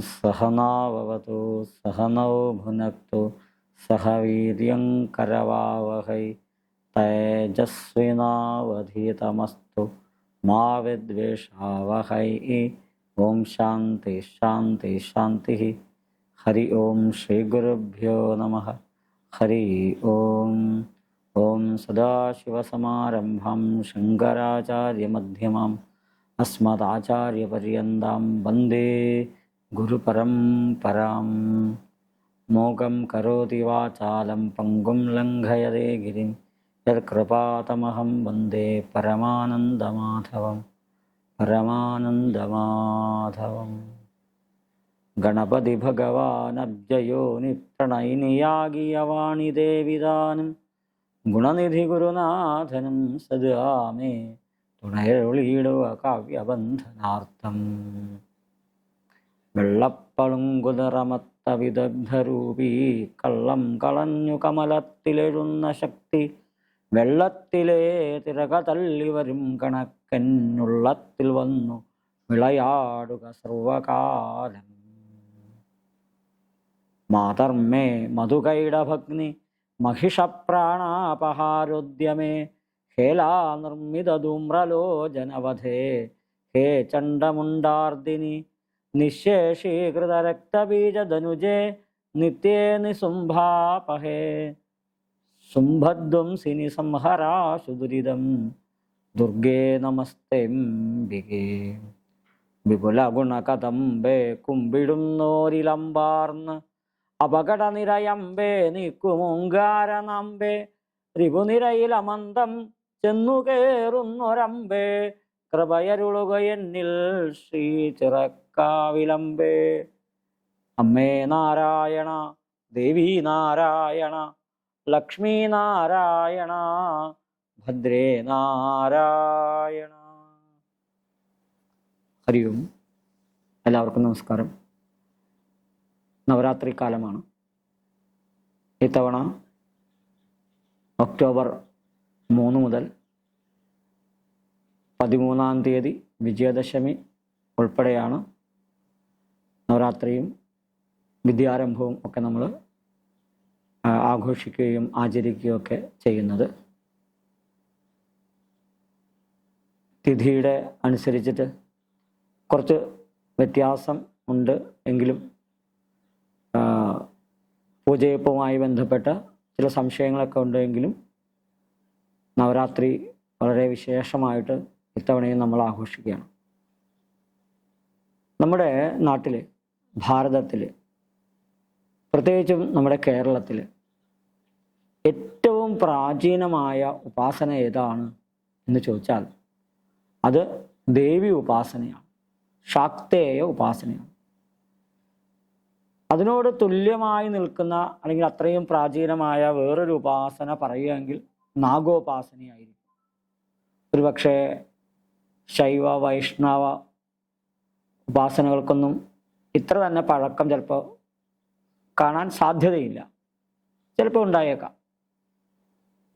सहनावतु सहनौ भुनक्तु सह वीर्यङ्करवावहै तेजस्विनावधीतमस्तु, मा विद्वेषावहै, ॐ शान्ति शान्ति, शान्तिः। हरि ॐ श्रीगुरुभ्यो नमः। हरि ॐ ॐ सदाशिवसमारम्भां शङ्कराचार्यमध्यमाम्, अस्मदाचार्यपर्यन्तां वंदे गुरुपरम्परां मोघं करोति वाचालं पङ्गुं लङ्घयते गिरिं। यत्कृपातमहं वन्दे परमानन्दमाधवं परमानन्दमाधवम्। गणपतिभगवानव्ययो निप्रणयनियागीयवाणि देविदानीं गुणनिधिगुरुनाथनं सदा मे तुणैरुलीडुवकाव्यबन्धनार्थम् വെള്ളപ്പളുങ്കുതിറമത്ത വിദഗ്ധരൂപീ കള്ളം കളഞ്ഞു കമലത്തിലെഴുന്ന ശക്തി. വെള്ളത്തിലെ തിരക തള്ളി വരും കണക്കന്നുള്ളത്തിൽ വന്നു വിളയാടുക സർവകാലം. മാതർമ്മേ മധുകൈടഭഗ്നി മഹിഷപ്രാണാപഹാരോദ്യമേ ഹേലാനിർമ്മിതധൂമ്രലോചനവധേ ഹേ ചണ്ഡമുണ്ടാർദിനി നിശേഷീകൃതരക്തബീജധനുജേ നിത്യേ നിസുംഭാപഹേ. ശുംഭദ്വം സിനി സംഹരാശു ദുരിതം ദുർഗേ നമസ്തേംബികേ വിപുലഗുണകതമ്പേ കുമ്പിടുന്നോരിലമ്പാർന്ന്. അപകടനിരയമ്പേ നീക്കുമൂങ്കാരനമ്പേ രിപുനിരയിലമന്തം ചെന്നു കയറുന്നൊരമ്പേ കൃപയരുളുകയെന്നിൽ ശ്രീ ചിറക്ക ചിറക്കാവിലമ്പേ അമ്മേ നാരായണ ദേവി നാരായണ ലക്ഷ്മി നാരായണ ഭദ്രേ നാരായണ. ഹരി ഓം. എല്ലാവർക്കും നമസ്കാരം. നവരാത്രി കാലമാണ്. ഇത്തവണ ഒക്ടോബർ മൂന്ന് മുതൽ പതിമൂന്നാം തീയതി വിജയദശമി ഉൾപ്പെടെയാണ് നവരാത്രിയും വിദ്യാരംഭവും ഒക്കെ നമ്മൾ ആഘോഷിക്കുകയും ആചരിക്കുകയും ഒക്കെ ചെയ്യുന്നത്. തിഥിയുടെ അനുസരിച്ചിട്ട് കുറച്ച് വ്യത്യാസം ഉണ്ട് എങ്കിലും പൂജയപ്പുമായി ബന്ധപ്പെട്ട ചില സംശയങ്ങളൊക്കെ ഉണ്ടെങ്കിലും നവരാത്രി വളരെ വിശേഷമായിട്ട് ഇത്തവണയും നമ്മൾ ആഘോഷിക്കുകയാണ്. നമ്മുടെ നാട്ടിൽ ഭാരതത്തിൽ. പ്രത്യേകിച്ചും നമ്മുടെ കേരളത്തിൽ. ഏറ്റവും പ്രാചീനമായ ഉപാസന ഏതാണ് എന്ന് ചോദിച്ചാൽ അത് ദേവി ഉപാസനയാണ്. ശാക്തേയ ഉപാസനയാണ്. അതിനോട് തുല്യമായി നിൽക്കുന്ന അല്ലെങ്കിൽ അത്രയും പ്രാചീനമായ വേറൊരു ഉപാസന പറയുകയെങ്കിൽ നാഗോപാസനയായിരിക്കും. ഒരുപക്ഷെ ശൈവ വൈഷ്ണവ ഉപാസനകൾക്കൊന്നും ഇത്ര തന്നെ പഴക്കം ചിലപ്പോൾ കാണാൻ സാധ്യതയില്ല. ചിലപ്പോൾ ഉണ്ടായേക്കാം.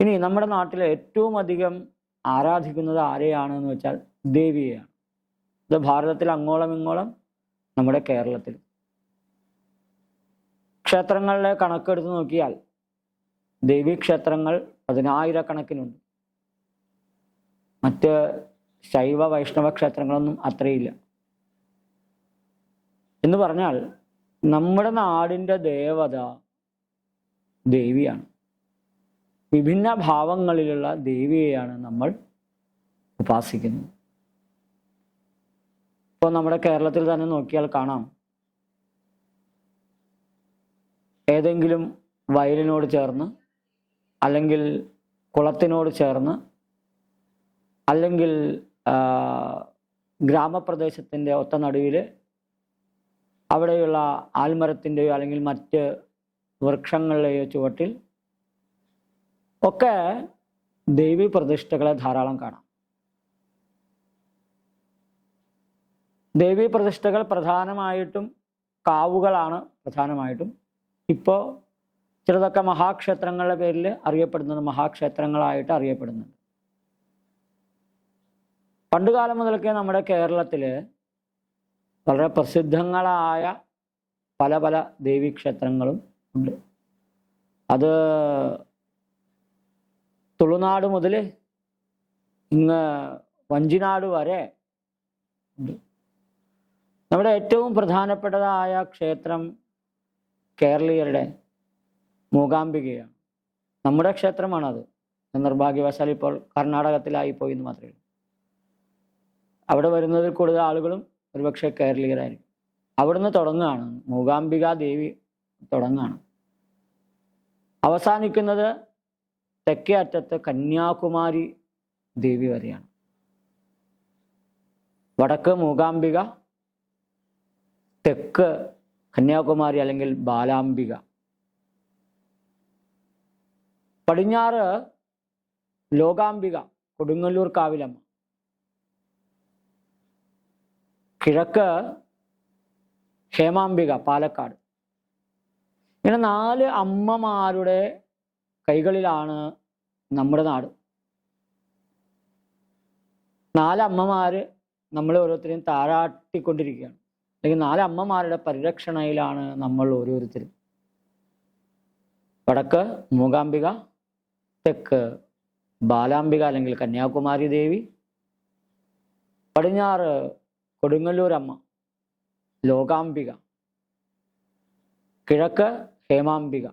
ഇനി നമ്മുടെ നാട്ടിൽ ഏറ്റവും അധികം ആരാധിക്കുന്നത് ആരെയാണ് എന്ന് വെച്ചാൽ ദേവിയെയാണ്. ഇത് ഭാരതത്തിൽ അങ്ങോളം ഇങ്ങോളം നമ്മുടെ കേരളത്തിൽ. ക്ഷേത്രങ്ങളിലെ കണക്കെടുത്ത് നോക്കിയാൽ ദേവീക്ഷേത്രങ്ങൾ പതിനായിരക്കണക്കിനുണ്ട്. മറ്റ് ശൈവ വൈഷ്ണവ ക്ഷേത്രങ്ങളൊന്നും അത്രയില്ല. എന്ന് പറഞ്ഞാൽ നമ്മുടെ നാടിന്റെ ദേവത ദേവിയാണ്. വിഭിന്ന ഭാവങ്ങളിലുള്ള ദേവിയെയാണ് നമ്മൾ ഉപാസിക്കുന്നത്. ഇപ്പോൾ നമ്മുടെ കേരളത്തിൽ തന്നെ നോക്കിയാൽ കാണാം. ഏതെങ്കിലും വയലിനോട് ചേർന്ന് അല്ലെങ്കിൽ കുളത്തിനോട് ചേർന്ന് അല്ലെങ്കിൽ ഗ്രാമപ്രദേശത്തിന്റെ ഒത്ത നടുവിൽ അവിടെയുള്ള ആൽമരത്തിന്റെയോ അല്ലെങ്കിൽ മറ്റ് വൃക്ഷങ്ങളുടെയോ ചുവട്ടിൽ ഒക്കെ ദേവി പ്രതിഷ്ഠകളെ ധാരാളം കാണാം. ദേവീ പ്രതിഷ്ഠകൾ പ്രധാനമായിട്ടും കാവുകളാണ് പ്രധാനമായിട്ടും. ഇപ്പോൾ ചിലതൊക്കെ മഹാക്ഷേത്രങ്ങളുടെ പേരിൽ അറിയപ്പെടുന്നത് മഹാക്ഷേത്രങ്ങളായിട്ട് അറിയപ്പെടുന്നുണ്ട്. പണ്ടുകാലം മുതൽക്കേ നമ്മുടെ കേരളത്തിൽ വളരെ പ്രസിദ്ധങ്ങളായ പല പല ദേവീക്ഷേത്രങ്ങളും ഉണ്ട്. അത് തുളുനാട് മുതൽ ഇങ്ങ് വഞ്ചിനാട് വരെ ഉണ്ട്. നമ്മുടെ ഏറ്റവും പ്രധാനപ്പെട്ടതായ ക്ഷേത്രം കേരളീയരുടെ മൂകാംബികയാണ്. നമ്മുടെ ക്ഷേത്രമാണത്. നിർഭാഗ്യവശാൽ ഇപ്പോൾ കർണാടകത്തിലായി പോയി എന്ന് മാത്രമേ അവിടെ വരുന്നതിൽ കൂടുതൽ ആളുകളും ഒരുപക്ഷെ കേരളീയരായിരിക്കും അവിടുന്ന് തുടങ്ങുകയാണ്. മൂകാംബിക ദേവി തുടങ്ങുകയാണ്. അവസാനിക്കുന്നത് തെക്കേ അറ്റത്ത് കന്യാകുമാരി ദേവി വരെയാണ്. വടക്ക് മൂകാംബിക തെക്ക് കന്യാകുമാരി അല്ലെങ്കിൽ ബാലാംബിക. പടിഞ്ഞാറ് ലോകാംബിക കൊടുങ്ങല്ലൂർ കാവിലമ്മ. കിഴക്ക് ഹേമാംബിക പാലക്കാട്. ഇങ്ങനെ നാല് അമ്മമാരുടെ കൈകളിലാണ് നമ്മുടെ നാട്. നാല് അമ്മമാര് നമ്മളെ ഓരോരുത്തരെയും താരാട്ടിക്കൊണ്ടിരിക്കുകയാണ്. അല്ലെങ്കിൽ നാല് അമ്മമാരുടെ പരിരക്ഷണയിലാണ് നമ്മൾ ഓരോരുത്തരും. വടക്ക് മൂകാംബിക തെക്ക് ബാലാംബിക അല്ലെങ്കിൽ കന്യാകുമാരി ദേവി പടിഞ്ഞാറ് കൊടുങ്ങല്ലൂർ അമ്മ ലോകാംബിക. കിഴക്ക് ഹേമാംബിക.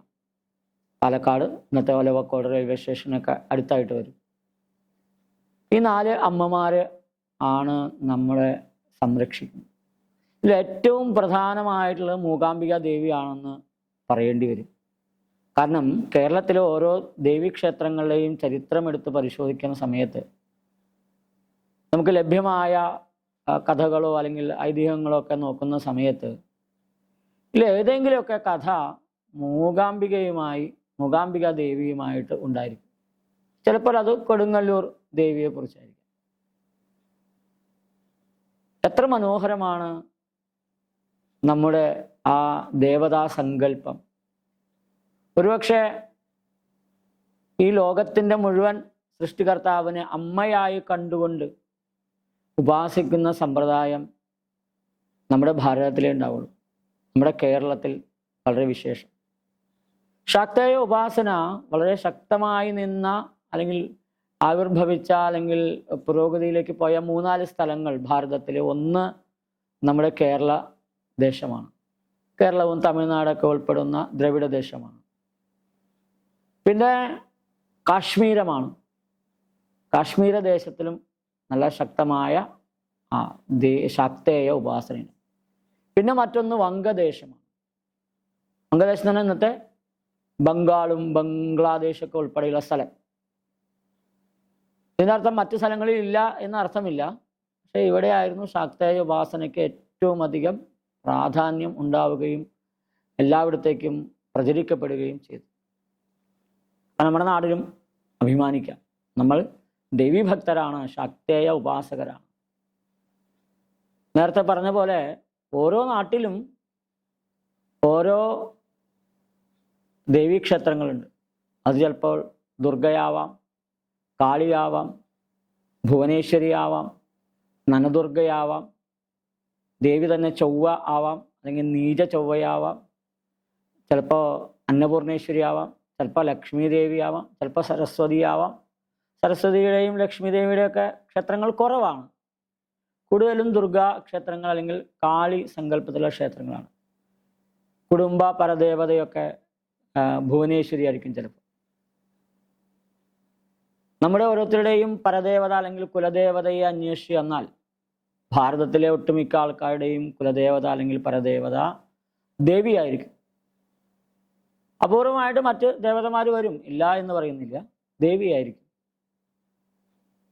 പാലക്കാട് ഇന്നത്തെ ഒലവക്കോട് റെയിൽവേ സ്റ്റേഷനൊക്കെ അടുത്തായിട്ട് വരും. ഈ നാല് അമ്മമാര് ആണ് നമ്മളെ സംരക്ഷിക്കുന്നത്. ഇതിൽ ഏറ്റവും പ്രധാനമായിട്ടുള്ളത് മൂകാംബിക ദേവിയാണെന്ന് പറയേണ്ടി വരും. കാരണം കേരളത്തിലെ ഓരോ ദേവീക്ഷേത്രങ്ങളുടെയും ചരിത്രം എടുത്ത് പരിശോധിക്കുന്ന സമയത്ത് നമുക്ക് ലഭ്യമായ കഥകളോ അല്ലെങ്കിൽ ഐതിഹ്യങ്ങളോ ഒക്കെ നോക്കുന്ന സമയത്ത് ഇതിൽ ഏതെങ്കിലുമൊക്കെ കഥ മൂകാംബികയുമായി മൂകാംബിക ദേവിയുമായിട്ട് ഉണ്ടായിരിക്കും. ചിലപ്പോൾ അത് കൊടുങ്ങല്ലൂർ ദേവിയെ കുറിച്ചായിരിക്കും. എത്ര മനോഹരമാണ് നമ്മുടെ ആ ദേവതാ സങ്കല്പം. ഒരുപക്ഷെ ഈ ലോകത്തിന്റെ മുഴുവൻ സൃഷ്ടികർത്താവിനെ അമ്മയായി കണ്ടുകൊണ്ട് ഉപാസിക്കുന്ന സമ്പ്രദായം നമ്മുടെ ഭാരതത്തിലേ ഉണ്ടാവുള്ളൂ. നമ്മുടെ കേരളത്തിൽ വളരെ വിശേഷം. ശക്തയ ഉപാസന വളരെ ശക്തമായി നിന്ന അല്ലെങ്കിൽ ആവിർഭവിച്ച അല്ലെങ്കിൽ പുരോഗതിയിലേക്ക് പോയ മൂന്നാൽ സ്ഥലങ്ങൾ ഭാരതത്തിൽ ഒന്ന് നമ്മുടെ കേരള ദേശമാണ്. കേരളവും തമിഴ്നാടൊക്കെ ഉൾപ്പെടുന്ന ദ്രവിഡ ദേശമാണ്. പിന്നെ കാശ്മീരമാണ്. കാശ്മീര ദേശത്തിലും നല്ല ശക്തമായ ആ ശക്തേയ ഉപാസനയാണ്. പിന്നെ മറ്റൊന്ന് വങ്കദേശമാണ് വങ്കദേശം തന്നെ ഇന്നത്തെ ബംഗാളും ബംഗ്ലാദേശൊക്കെ ഉൾപ്പെടെയുള്ള സ്ഥലം. ഇതിനർത്ഥം മറ്റു സ്ഥലങ്ങളിൽ ഇല്ല എന്ന അർത്ഥമില്ല. പക്ഷെ ഇവിടെയായിരുന്നു ശാക്തേയ ഉപാസനയ്ക്ക് ഏറ്റവും അധികം പ്രാധാന്യം ഉണ്ടാവുകയും എല്ലായിടത്തേക്കും പ്രചരിക്കപ്പെടുകയും ചെയ്തു നമ്മുടെ നാടിനും അഭിമാനിക്കാം. നമ്മൾ ദേവീഭക്തരാണ് ശാക്തേയ ഉപാസകരാണ്. നേരത്തെ പറഞ്ഞ പോലെ ഓരോ നാട്ടിലും ഓരോ ദേവീക്ഷേത്രങ്ങളുണ്ട്. അത് ചിലപ്പോൾ ദുർഗയാവാം കാളിയാവാം ഭുവനേശ്വരിയാവാം നനദുർഗയാവാം ദേവി തന്നെ ചൊവ്വ ആവാം അല്ലെങ്കിൽ നീച ചൊവ്വയാവാം ചിലപ്പോൾ അന്നപൂർണേശ്വരി ആവാം ചിലപ്പോൾ ലക്ഷ്മി ദേവിയാവാം ചിലപ്പോൾ സരസ്വതി ആവാം സരസ്വതിയുടെയും ലക്ഷ്മി ദേവിയുടെയും ഒക്കെ ക്ഷേത്രങ്ങൾ കുറവാണ്. കൂടുതലും ദുർഗാ ക്ഷേത്രങ്ങൾ അല്ലെങ്കിൽ കാളി സങ്കല്പത്തിലുള്ള ക്ഷേത്രങ്ങളാണ്. കുടുംബ പരദേവതയൊക്കെ ഭുവനേശ്വരി ആയിരിക്കും ചിലപ്പോൾ. നമ്മുടെ ഓരോരുത്തരുടെയും പരദേവത അല്ലെങ്കിൽ കുലദേവതയെ അന്വേഷിച്ച് എന്നാൽ ഭാരതത്തിലെ ഒട്ടുമിക്ക ആൾക്കാരുടെയും കുലദേവത അല്ലെങ്കിൽ പരദേവത ദേവിയായിരിക്കും. അപൂർവമായിട്ട് മറ്റ് ദേവതമാർ വരും. ഇല്ല എന്ന് പറയുന്നില്ല. ദേവിയായിരിക്കും.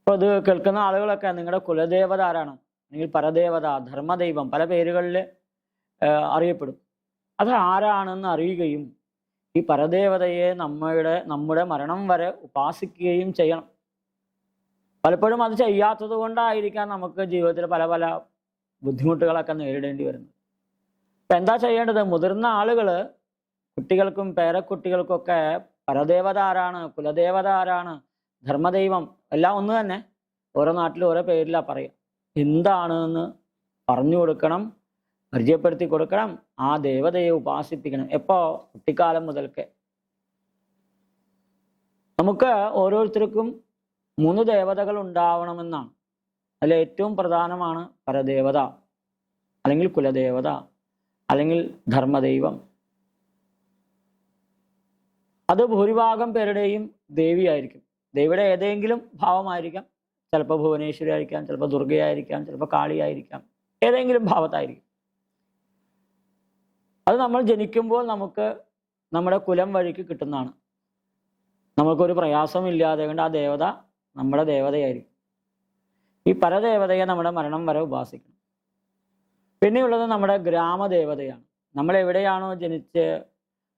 അപ്പോൾ ഇത് കേൾക്കുന്ന ആളുകളൊക്കെ നിങ്ങളുടെ കുലദേവത ആരാണ് അല്ലെങ്കിൽ പരദേവത ധർമ്മദൈവം പല പേരുകളിൽ അറിയപ്പെടും. അത് ആരാണെന്ന് അറിയുകയും ഈ പരദേവതയെ നമ്മുടെ നമ്മുടെ മരണം വരെ ഉപാസിക്കുകയും ചെയ്യണം. പലപ്പോഴും അത് ചെയ്യാത്തത് കൊണ്ടായിരിക്കാം നമുക്ക് ജീവിതത്തിൽ പല പല ബുദ്ധിമുട്ടുകളൊക്കെ നേരിടേണ്ടി വരുന്നത്. അപ്പം എന്താ ചെയ്യേണ്ടത്? മുതിർന്ന ആളുകൾ കുട്ടികൾക്കും പേരക്കുട്ടികൾക്കൊക്കെ പരദേവത ആരാണ് കുലദേവത ആരാണ് ധർമ്മദൈവം എല്ലാം ഒന്ന് തന്നെ. ഓരോ നാട്ടിൽ ഓരോ പേരിലാണ് പറയുക. എന്താണ് എന്ന് പറഞ്ഞു കൊടുക്കണം പരിചയപ്പെടുത്തി കൊടുക്കണം ആ ദേവതയെ ഉപാസിപ്പിക്കണം. എപ്പോ? കുട്ടിക്കാലം മുതൽക്ക്. നമുക്ക് ഓരോരുത്തർക്കും മൂന്ന് ദേവതകൾ ഉണ്ടാവണമെന്നാണ്. അതിൽ ഏറ്റവും പ്രധാനമാണ് പരദേവത അല്ലെങ്കിൽ കുലദേവത അല്ലെങ്കിൽ ധർമ്മദൈവം. അത് ഭൂരിഭാഗം പേരുടെയും ദേവിയായിരിക്കും. ദേവിയുടെ ഏതെങ്കിലും ഭാവമായിരിക്കാം. ചിലപ്പോൾ ഭുവനേശ്വരി ആയിരിക്കാം ചിലപ്പോൾ ദുർഗയായിരിക്കാം ചിലപ്പോൾ കാളിയായിരിക്കാം. ഏതെങ്കിലും ഭാവത്തായിരിക്കും. അത് നമ്മൾ ജനിക്കുമ്പോൾ നമുക്ക് നമ്മുടെ കുലം വഴിക്ക് കിട്ടുന്നതാണ്. നമുക്കൊരു പ്രയാസമില്ലാതെ കൊണ്ട് ആ ദേവത നമ്മുടെ ദേവതയായിരിക്കും. ഈ പരദേവതയെ നമ്മുടെ മരണം വരെ ഉപാസിക്കണം. പിന്നെയുള്ളത് നമ്മുടെ ഗ്രാമദേവതയാണ്. നമ്മൾ എവിടെയാണോ ജനിച്ച്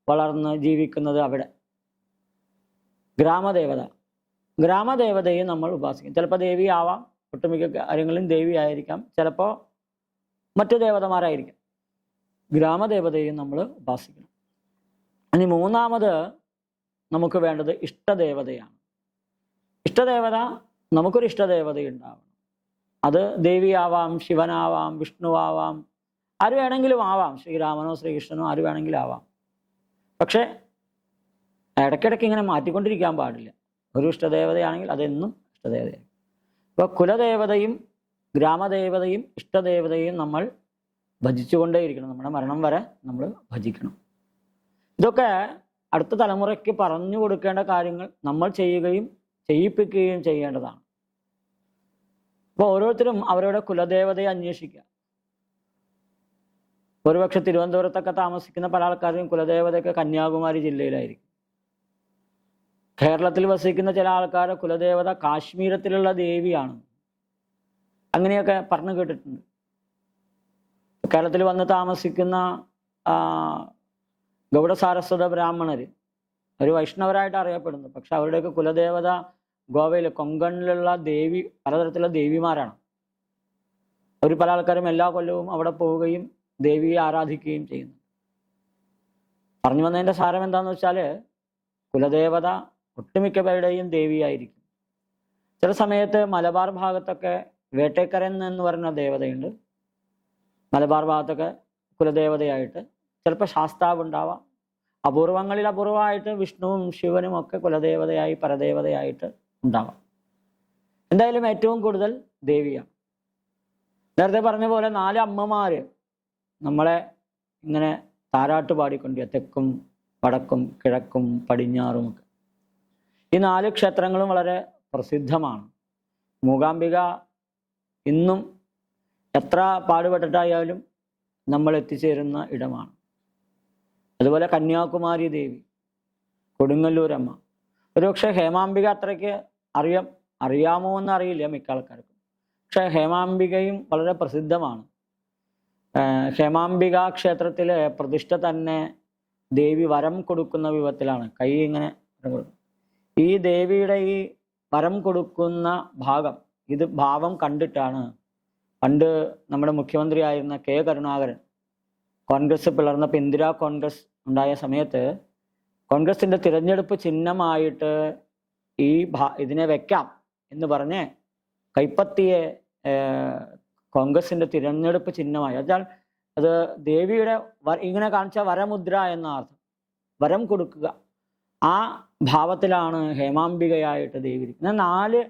വളർന്ന് ജീവിക്കുന്നത് അവിടെ. ഗ്രാമദേവത. ഗ്രാമദേവതയെ നമ്മൾ ഉപാസിക്കും. ചിലപ്പോൾ ദേവി ആവാം ഒട്ടുമിക്ക കാര്യങ്ങളും ദേവി ആയിരിക്കാം ചിലപ്പോൾ മറ്റു ദേവതമാരായിരിക്കാം. ഗ്രാമദേവതയെ നമ്മൾ ഉപാസിക്കണം. ഇനി മൂന്നാമത് നമുക്ക് വേണ്ടത് ഇഷ്ടദേവതയാണ്. ഇഷ്ടദേവത നമുക്കൊരു ഇഷ്ടദേവത ഉണ്ടാവണം അത് ദേവിയാവാം ശിവനാവാം വിഷ്ണുവാവാം ആര് വേണമെങ്കിലും ആവാം. ശ്രീരാമനോ ശ്രീകൃഷ്ണനോ ആര് വേണമെങ്കിലും ആവാം. പക്ഷേ ഇടയ്ക്കിടയ്ക്ക് ഇങ്ങനെ മാറ്റിക്കൊണ്ടിരിക്കാൻ പാടില്ല. ഒരു ഇഷ്ടദേവതയാണെങ്കിൽ അതെന്നും ഇഷ്ടദേവതയാണ് അപ്പോൾ കുലദേവതയും ഗ്രാമദേവതയും ഇഷ്ടദേവതയും നമ്മൾ ഭജിച്ചുകൊണ്ടേയിരിക്കണം. നമ്മുടെ മരണം വരെ നമ്മൾ ഭജിക്കണം. ഇതൊക്കെ അടുത്ത തലമുറയ്ക്ക് പറഞ്ഞു കൊടുക്കേണ്ട കാര്യങ്ങൾ നമ്മൾ ചെയ്യുകയും ചെയ്യിപ്പിക്കുകയും ചെയ്യേണ്ടതാണ്. അപ്പോൾ ഓരോരുത്തരും അവരുടെ കുലദേവതയെ അന്വേഷിക്കുക. ഒരുപക്ഷെ തിരുവനന്തപുരത്തൊക്കെ താമസിക്കുന്ന പല ആൾക്കാരും കുലദേവതയൊക്കെ കന്യാകുമാരി ജില്ലയിലായിരിക്കും. കേരളത്തിൽ വസിക്കുന്ന ചില ആൾക്കാരുടെ കുലദേവത കാശ്മീരത്തിലുള്ള ദേവിയാണ്. അങ്ങനെയൊക്കെ പറഞ്ഞു കേട്ടിട്ടുണ്ട്. കേരളത്തിൽ വന്ന് താമസിക്കുന്ന ഗൗഡ സാരസ്വത ബ്രാഹ്മണർ ഒരു വൈഷ്ണവരായിട്ട് അറിയപ്പെടുന്നു. പക്ഷെ അവരുടെയൊക്കെ കുലദേവത ഗോവയിൽ കൊങ്കണിലുള്ള ദേവി പലതരത്തിലുള്ള ദേവിമാരാണ്. അവർ പല ആൾക്കാരും എല്ലാ കൊല്ലവും അവിടെ പോവുകയും ദേവിയെ ആരാധിക്കുകയും ചെയ്യുന്നു. പറഞ്ഞു വന്നതിന്റെ സാരം എന്താണെന്ന് വെച്ചാൽ കുലദേവത ഒട്ടുമിക്ക പേരുടെയും ദേവിയായിരിക്കും. ചില സമയത്ത് മലബാർ ഭാഗത്തൊക്കെ വേട്ടേക്കരൻ എന്ന് പറയുന്ന ദേവതയുണ്ട്. മലബാർ ഭാഗത്തൊക്കെ കുലദേവതയായിട്ട്. ചിലപ്പോൾ ശാസ്താവ് ഉണ്ടാവാം. അപൂർവങ്ങളിൽ അപൂർവമായിട്ട് വിഷ്ണുവും ശിവനും ഒക്കെ കുലദേവതയായി പരദേവതയായിട്ട് ഉണ്ടാവാം. എന്തായാലും ഏറ്റവും കൂടുതൽ ദേവിയാണ്. നേരത്തെ പറഞ്ഞ പോലെ നാല് അമ്മമാര് നമ്മളെ ഇങ്ങനെ താരാട്ട് പാടിക്കൊണ്ടിരിക്കും തെക്കും വടക്കും കിഴക്കും പടിഞ്ഞാറും ഒക്കെ ഈ നാല് ക്ഷേത്രങ്ങളും വളരെ പ്രസിദ്ധമാണ്. മൂകാംബിക ഇന്നും എത്ര പാടുപെട്ടിട്ടായാലും നമ്മൾ എത്തിച്ചേരുന്ന ഇടമാണ്. അതുപോലെ കന്യാകുമാരി ദേവി കൊടുങ്ങല്ലൂരമ്മ ഒരുപക്ഷെ ഹേമാംബിക അത്രയ്ക്ക് അറിയാം അറിയാമോ എന്ന് അറിയില്ല മിക്ക ആൾക്കാർക്കും. പക്ഷെ ഹേമാംബികയും വളരെ പ്രസിദ്ധമാണ്. ഹേമാംബിക ക്ഷേത്രത്തിലെ പ്രതിഷ്ഠ തന്നെ ദേവി വരം കൊടുക്കുന്ന വിധത്തിലാണ്. കൈ ഇങ്ങനെ. ഈ ദേവിയുടെ ഈ വരം കൊടുക്കുന്ന ഭാഗം ഇത് ഭാവം കണ്ടിട്ടാണ് പണ്ട് നമ്മുടെ മുഖ്യമന്ത്രിയായിരുന്ന കെ കരുണാകരൻ കോൺഗ്രസ് പിളർന്നപ്പോൾ ഇന്ദിരാ കോൺഗ്രസ് ഉണ്ടായ സമയത്ത് കോൺഗ്രസിന്റെ തിരഞ്ഞെടുപ്പ് ചിഹ്നമായിട്ട് ഈ ഭാ ഇതിനെ വെക്കാം എന്ന് പറഞ്ഞ് കൈപ്പത്തിയെ കോൺഗ്രസിന്റെ തിരഞ്ഞെടുപ്പ് ചിഹ്നമായി. എന്നാൽ അത് ദേവിയുടെ ഇങ്ങനെ കാണിച്ച വരമുദ്ര എന്ന അർത്ഥം. വരം കൊടുക്കുക. ആ ഭാവത്തിലാണ് ഹേമാംബികയായിട്ട് ദേവി ഇരിക്കുന്നത് നാല്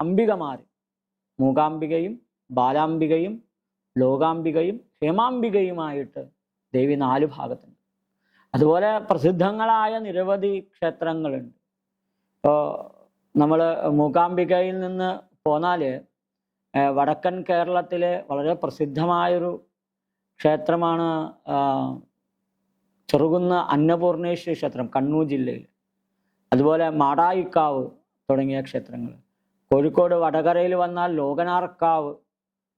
അംബികമാർ മൂകാംബികയും ബാലാംബികയും ലോകാംബികയും ഹേമാംബികയുമായിട്ട് ദേവി നാല് ഭാഗത്തുണ്ട്. അതുപോലെ പ്രസിദ്ധങ്ങളായ നിരവധി ക്ഷേത്രങ്ങളുണ്ട്. ഇപ്പോൾ നമ്മൾ മൂകാംബികയിൽ നിന്ന് പോന്നാൽ വടക്കൻ കേരളത്തിലെ വളരെ പ്രസിദ്ധമായൊരു ക്ഷേത്രമാണ് ചെറുകുന്ന അന്നപൂർണേശ്വരി ക്ഷേത്രം കണ്ണൂർ ജില്ലയിൽ അതുപോലെ മാടായിക്കാവ് തുടങ്ങിയ ക്ഷേത്രങ്ങൾ. കോഴിക്കോട് വടകരയിൽ വന്നാൽ ലോകനാർക്കാവ്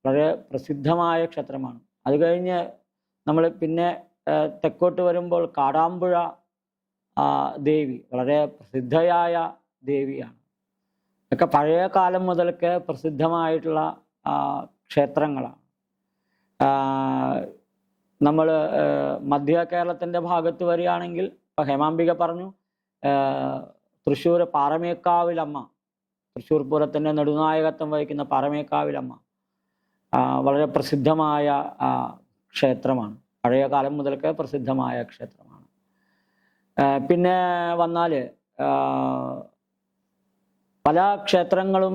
വളരെ പ്രസിദ്ധമായ ക്ഷേത്രമാണ്. അത് കഴിഞ്ഞ് നമ്മൾ പിന്നെ തെക്കോട്ട് വരുമ്പോൾ കാടാമ്പുഴ ദേവി വളരെ പ്രസിദ്ധയായ ദേവിയാണ്. ഒക്കെ പഴയ കാലം മുതൽക്ക് പ്രസിദ്ധമായിട്ടുള്ള ക്ഷേത്രങ്ങളാണ്. നമ്മൾ മധ്യ കേരളത്തിന്റെ ഭാഗത്ത് വരികയാണെങ്കിൽ ഇപ്പം ഹേമാംബിക പറഞ്ഞു തൃശ്ശൂർ പാറമേക്കാവിലമ്മ. തൃശ്ശൂർ പൂരത്തിന്റെ നെടുനായകത്വം വഹിക്കുന്ന പാറമേക്കാവിലമ്മ വളരെ പ്രസിദ്ധമായ ക്ഷേത്രമാണ്. പഴയ കാലം മുതൽക്കേ പ്രസിദ്ധമായ ക്ഷേത്രമാണ്. പിന്നെ വന്നാൽ പല ക്ഷേത്രങ്ങളും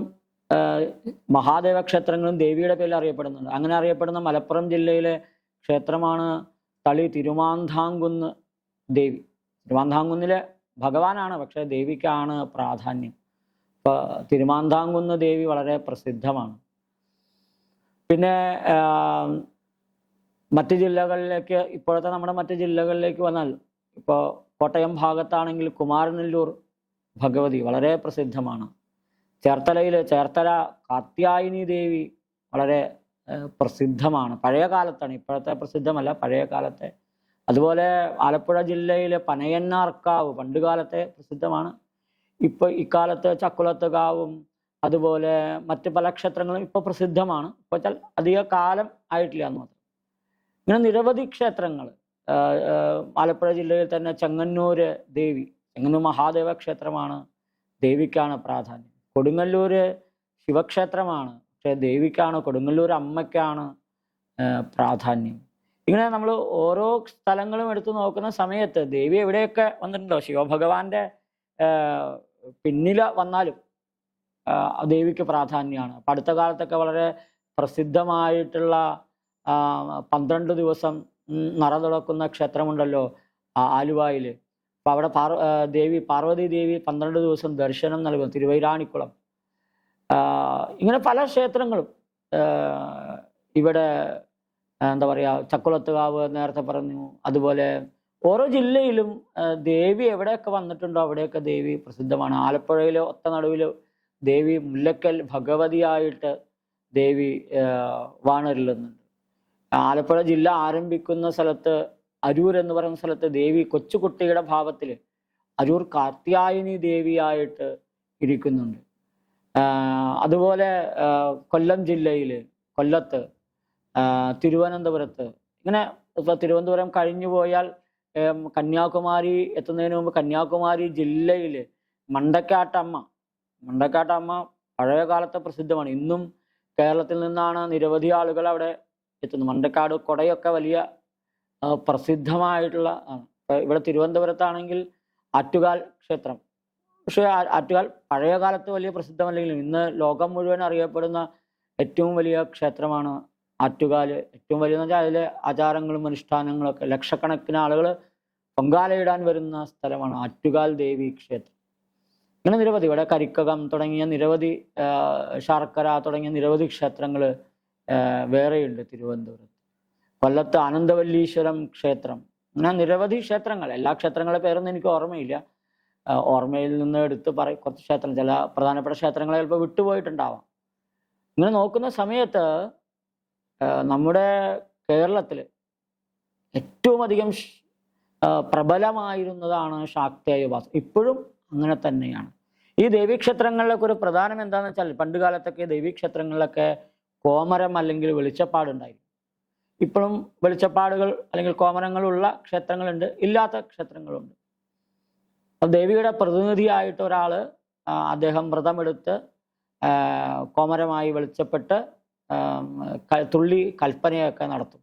മഹാദേവ ക്ഷേത്രങ്ങളും ദേവിയുടെ പേരിൽ അറിയപ്പെടുന്നുണ്ട്. അങ്ങനെ അറിയപ്പെടുന്ന മലപ്പുറം ജില്ലയിലെ ക്ഷേത്രമാണ് തളി തിരുമാന്താംകുന്ന് ദേവി. തിരുമാന്താംകുന്നിലെ ഭഗവാനാണ് പക്ഷെ ദേവിക്കാണ് പ്രാധാന്യം. ഇപ്പൊ തിരുമാന്താങ്കുന്ന ദേവി വളരെ പ്രസിദ്ധമാണ്. പിന്നെ മറ്റ് ജില്ലകളിലേക്ക് ഇപ്പോഴത്തെ നമ്മുടെ മറ്റ് ജില്ലകളിലേക്ക് വന്നാൽ ഇപ്പോൾ കോട്ടയം ഭാഗത്താണെങ്കിൽ കുമാരനെല്ലൂർ ഭഗവതി വളരെ പ്രസിദ്ധമാണ്. ചേർത്തലയിൽ ചേർത്തല കാത്യായനി ദേവി വളരെ പ്രസിദ്ധമാണ്. പഴയ കാലത്താണ് ഇപ്പോഴത്തെ പ്രസിദ്ധമല്ല പഴയ കാലത്തെ അതുപോലെ ആലപ്പുഴ ജില്ലയിലെ പനയന്നാർക്കാവ് പണ്ട് കാലത്തെ പ്രസിദ്ധമാണ്. ഇപ്പൊ ഇക്കാലത്ത് ചക്കുളത്തുകാവും അതുപോലെ മറ്റ് പല ക്ഷേത്രങ്ങളും ഇപ്പൊ പ്രസിദ്ധമാണ്. ഇപ്പോൾ അധിക കാലം ആയിട്ടില്ല എന്ന് മാത്രം. ഇങ്ങനെ നിരവധി ക്ഷേത്രങ്ങൾ ആലപ്പുഴ ജില്ലയിൽ തന്നെ ചെങ്ങന്നൂര് ദേവി ചെങ്ങന്നൂർ മഹാദേവ ക്ഷേത്രമാണ് ദേവിക്കാണ് പ്രാധാന്യം. കൊടുങ്ങല്ലൂര് ശിവക്ഷേത്രമാണ് പക്ഷെ ദേവിക്കാണ് കൊടുങ്ങല്ലൂർ അമ്മയ്ക്കാണ് പ്രാധാന്യം. ഇങ്ങനെ നമ്മൾ ഓരോ സ്ഥലങ്ങളും എടുത്തു നോക്കുന്ന സമയത്ത് ദേവി എവിടെയൊക്കെ വന്നിട്ടുണ്ടോ? ശിവഭഗവാന്റെ പിന്നില വന്നാലും ദേവിക്ക് പ്രാധാന്യമാണ് അപ്പം അടുത്ത കാലത്തൊക്കെ വളരെ പ്രസിദ്ധമായിട്ടുള്ള പന്ത്രണ്ട് ദിവസം നിറ തുറക്കുന്ന ക്ഷേത്രമുണ്ടല്ലോ ആലുവായിൽ അപ്പം അവിടെ പാർ ദേവി പാർവതി ദേവി പന്ത്രണ്ട് ദിവസം ദർശനം നൽകും തിരുവൈരാണിക്കുളം. ഇങ്ങനെ പല ക്ഷേത്രങ്ങളും ഇവിടെ എന്താ പറയുക ചക്കുളത്തുകാവ് നേരത്തെ പറഞ്ഞു. അതുപോലെ ഓരോ ജില്ലയിലും ദേവി എവിടെയൊക്കെ വന്നിട്ടുണ്ടോ അവിടെയൊക്കെ ദേവി പ്രസിദ്ധമാണ്. ആലപ്പുഴയിലെ ഒത്ത നടുവിൽ ദേവി മുല്ലക്കൽ ഭഗവതിയായിട്ട് ദേവി വാണരുളുന്നുണ്ട്. ആലപ്പുഴ ജില്ല ആരംഭിക്കുന്ന സ്ഥലത്ത് അരൂർ എന്ന് പറയുന്ന സ്ഥലത്ത് ദേവി കൊച്ചുകുട്ടിയുടെ ഭാവത്തിൽ അരൂർ കാർത്യായനി ദേവിയായിട്ട് ഇരിക്കുന്നുണ്ട്. അതുപോലെ കൊല്ലം ജില്ലയിൽ കൊല്ലത്ത് തിരുവനന്തപുരത്ത്. ഇങ്ങനെ തിരുവനന്തപുരം കഴിഞ്ഞു പോയാൽ കന്യാകുമാരി എത്തുന്നതിന് മുമ്പ് കന്യാകുമാരി ജില്ലയിൽ മണ്ടക്കാട്ടമ്മ മണ്ടക്കാട്ടമ്മ പഴയ കാലത്തെ പ്രസിദ്ധമാണ്. ഇന്നും കേരളത്തിൽ നിന്നാണ് നിരവധി ആളുകൾ അവിടെ എത്തുന്നത്. മണ്ടക്കാട് കൊടയൊക്കെ വലിയ പ്രസിദ്ധമായിട്ടുള്ള ഇവിടെ തിരുവനന്തപുരത്താണെങ്കിൽ ആറ്റുകാൽ ക്ഷേത്രം. പക്ഷേ ആറ്റുകാൽ പഴയ കാലത്ത് വലിയ പ്രസിദ്ധമല്ലെങ്കിലും ഇന്ന് ലോകം മുഴുവൻ അറിയപ്പെടുന്ന ഏറ്റവും വലിയ ക്ഷേത്രമാണ് ആറ്റുകാൽ ഏറ്റവും വലിയ വെച്ചാൽ അതിലെ ആചാരങ്ങളും അനുഷ്ഠാനങ്ങളും ഒക്കെ ലക്ഷക്കണക്കിന് ആളുകൾ പൊങ്കാലയിടാൻ വരുന്ന സ്ഥലമാണ് ആറ്റുകാൽ ദേവി ക്ഷേത്രം. ഇങ്ങനെ നിരവധി ഇവിടെ കരിക്കകം തുടങ്ങിയ നിരവധി ശർക്കര തുടങ്ങിയ നിരവധി ക്ഷേത്രങ്ങൾ വേറെയുണ്ട് തിരുവനന്തപുരത്ത്. കൊല്ലത്ത് ആനന്ദവല്ലീശ്വരം ക്ഷേത്രം. അങ്ങനെ നിരവധി ക്ഷേത്രങ്ങൾ എല്ലാ ക്ഷേത്രങ്ങളെ പേരൊന്നും എനിക്ക് ഓർമ്മയില്ല. ഓർമ്മയിൽ നിന്ന് എടുത്ത് പറ കുറച്ച് ക്ഷേത്രം ചില പ്രധാനപ്പെട്ട ക്ഷേത്രങ്ങളെ ചിലപ്പോൾ വിട്ടുപോയിട്ടുണ്ടാവാം. ഇങ്ങനെ നോക്കുന്ന സമയത്ത് നമ്മുടെ കേരളത്തിൽ ഏറ്റവും അധികം പ്രബലമായിരുന്നതാണ് ശാക്തേയ ഉപാസന ഇപ്പോഴും അങ്ങനെ തന്നെയാണ്. ഈ ദേവീക്ഷേത്രങ്ങളിലൊക്കെ ഒരു പ്രധാനം എന്താണെന്ന് വെച്ചാൽ പണ്ട് കാലത്തൊക്കെ ദേവീക്ഷേത്രങ്ങളിലൊക്കെ കോമരം അല്ലെങ്കിൽ വെളിച്ചപ്പാടുണ്ടായിരുന്നു. ഇപ്പോഴും വെളിച്ചപ്പാടുകൾ അല്ലെങ്കിൽ കോമരങ്ങളുള്ള ക്ഷേത്രങ്ങളുണ്ട് ഇല്ലാത്ത ക്ഷേത്രങ്ങളുണ്ട്. അപ്പം ദേവിയുടെ പ്രതിനിധിയായിട്ട് ഒരാൾ അദ്ദേഹം വ്രതമെടുത്ത് കോമരമായി വെളിച്ചപ്പെട്ട് തുള്ളി കൽപ്പനയൊക്കെ നടത്തും.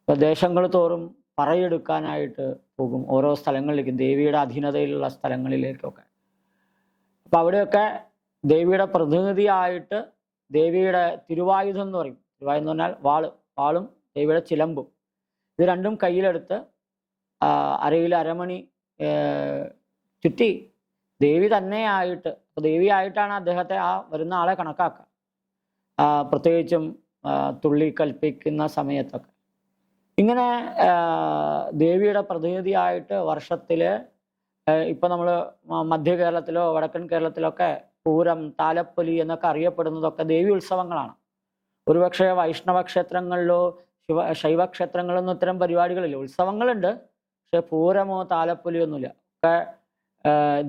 ഇപ്പൊ ദേശങ്ങൾ തോറും പറയെടുക്കാനായിട്ട് പോകും ഓരോ സ്ഥലങ്ങളിലേക്കും ദേവിയുടെ അധീനതയിലുള്ള സ്ഥലങ്ങളിലേക്കൊക്കെ. അപ്പൊ അവിടെയൊക്കെ ദേവിയുടെ പ്രതിനിധിയായിട്ട് ദേവിയുടെ തിരുവായുധം എന്ന് പറയും. തിരുവായുധം എന്ന് പറഞ്ഞാൽ വാൾ വാളും ദേവിയുടെ ചിലമ്പും. ഇത് രണ്ടും കയ്യിലെടുത്ത് അരയിൽ അരമണി ചുറ്റി ദേവി തന്നെയായിട്ട് ദേവിയായിട്ടാണ് അദ്ദേഹത്തെ ആ വരുന്ന ആളെ കണക്കാക്കുക. പ്രത്യേകിച്ചും തുള്ളി കൽപ്പിക്കുന്ന സമയത്തൊക്കെ. ഇങ്ങനെ ദേവിയുടെ പ്രതിനിധിയായിട്ട് വർഷത്തിൽ ഇപ്പം നമ്മൾ മധ്യ കേരളത്തിലോ വടക്കൻ കേരളത്തിലൊക്കെ പൂരം താലപ്പൊലി എന്നൊക്കെ അറിയപ്പെടുന്നതൊക്കെ ദേവി ഉത്സവങ്ങളാണ്. ഒരുപക്ഷെ വൈഷ്ണവ ക്ഷേത്രങ്ങളിലോ ശിവ ശൈവക്ഷേത്രങ്ങളിലൊന്നും ഇത്തരം പരിപാടികളില്ല. ഉത്സവങ്ങളുണ്ട് പക്ഷെ പൂരമോ താലപ്പൊലിയോ ഒന്നുമില്ല. ഒക്കെ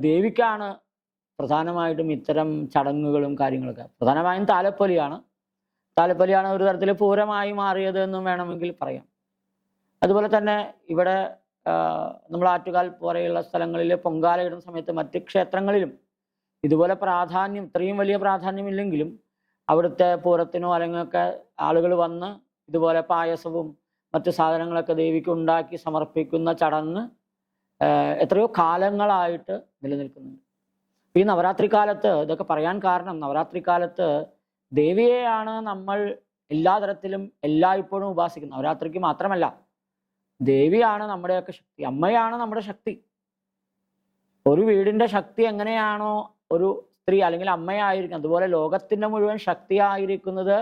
ദേവിക്കാണ് പ്രധാനമായിട്ടും ഇത്തരം ചടങ്ങുകളും കാര്യങ്ങളൊക്കെ. പ്രധാനമായും താലപ്പൊലിയാണ്. താലപ്പൊലിയാണ് ഒരു തരത്തിൽ പൂരമായി മാറിയത് എന്നും വേണമെങ്കിൽ പറയാം. അതുപോലെ തന്നെ ഇവിടെ നമ്മൾ ആറ്റുകാൽ പോലെയുള്ള സ്ഥലങ്ങളിൽ പൊങ്കാലയിടുന്ന സമയത്ത് മറ്റ് ക്ഷേത്രങ്ങളിലും ഇതുപോലെ പ്രാധാന്യം ഇത്രയും വലിയ പ്രാധാന്യമില്ലെങ്കിലും അവിടുത്തെ പൂരത്തിനോ അല്ലെങ്കിൽ ഒക്കെ ആളുകൾ വന്ന് ഇതുപോലെ പായസവും മറ്റു സാധനങ്ങളൊക്കെ ദേവിക്ക് ഉണ്ടാക്കി സമർപ്പിക്കുന്ന ചടങ്ങ് എത്രയോ കാലങ്ങളായിട്ട് നിലനിൽക്കുന്നുണ്ട്. ഈ നവരാത്രി കാലത്ത് ഇതൊക്കെ പറയാൻ കാരണം നവരാത്രി കാലത്ത് ദേവിയെയാണ് നമ്മൾ എല്ലാ തരത്തിലും എല്ലായ്പ്പോഴും ഉപാസിക്കുന്നത്. നവരാത്രിക്ക് മാത്രമല്ല ദേവിയാണ് നമ്മുടെയൊക്കെ ശക്തി അമ്മയാണ് നമ്മുടെ ശക്തി. ഒരു വീടിന്റെ ശക്തി എങ്ങനെയാണോ ഒരു സ്ത്രീ അല്ലെങ്കിൽ അമ്മയായിരിക്കും അതുപോലെ ലോകത്തിന്റെ മുഴുവൻ ശക്തിയായിരിക്കുന്നത്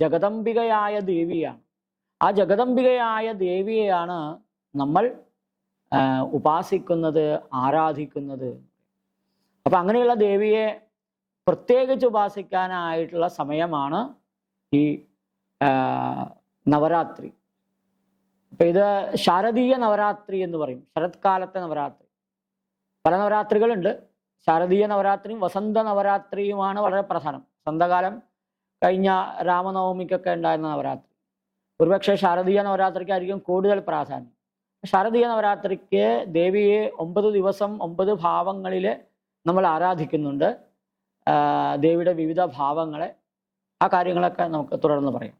ജഗദംബികയായ ദേവിയാണ്. ആ ജഗദംബികയായ ദേവിയെയാണ് നമ്മൾ ഉപാസിക്കുന്നത് ആരാധിക്കുന്നത്. അപ്പൊ അങ്ങനെയുള്ള ദേവിയെ പ്രത്യേകിച്ച് ഉപാസിക്കാനായിട്ടുള്ള സമയമാണ് ഈ നവരാത്രി. അപ്പൊ ഇത് ശാരദീയ നവരാത്രി എന്ന് പറയും. ശരത്കാലത്തെ നവരാത്രി. പല നവരാത്രികളുണ്ട്. ശാരദീയ നവരാത്രിയും വസന്ത നവരാത്രിയുമാണ് വളരെ പ്രധാനം. വസന്തകാലം കഴിഞ്ഞ രാമനവമിക്കൊക്കെ ഉണ്ടായിരുന്ന നവരാത്രി. ഒരുപക്ഷെ ശാരദീയ നവരാത്രിക്കായിരിക്കും കൂടുതൽ പ്രാധാന്യം. ശാരദീയ നവരാത്രിക്ക് ദേവിയെ ഒമ്പത് ദിവസം ഒമ്പത് ഭാവങ്ങളിൽ നമ്മൾ ആരാധിക്കുന്നുണ്ട്. ദേവിയുടെ വിവിധ ഭാവങ്ങളെ ആ കാര്യങ്ങളൊക്കെ നമുക്ക് തുടർന്ന് പറയാം.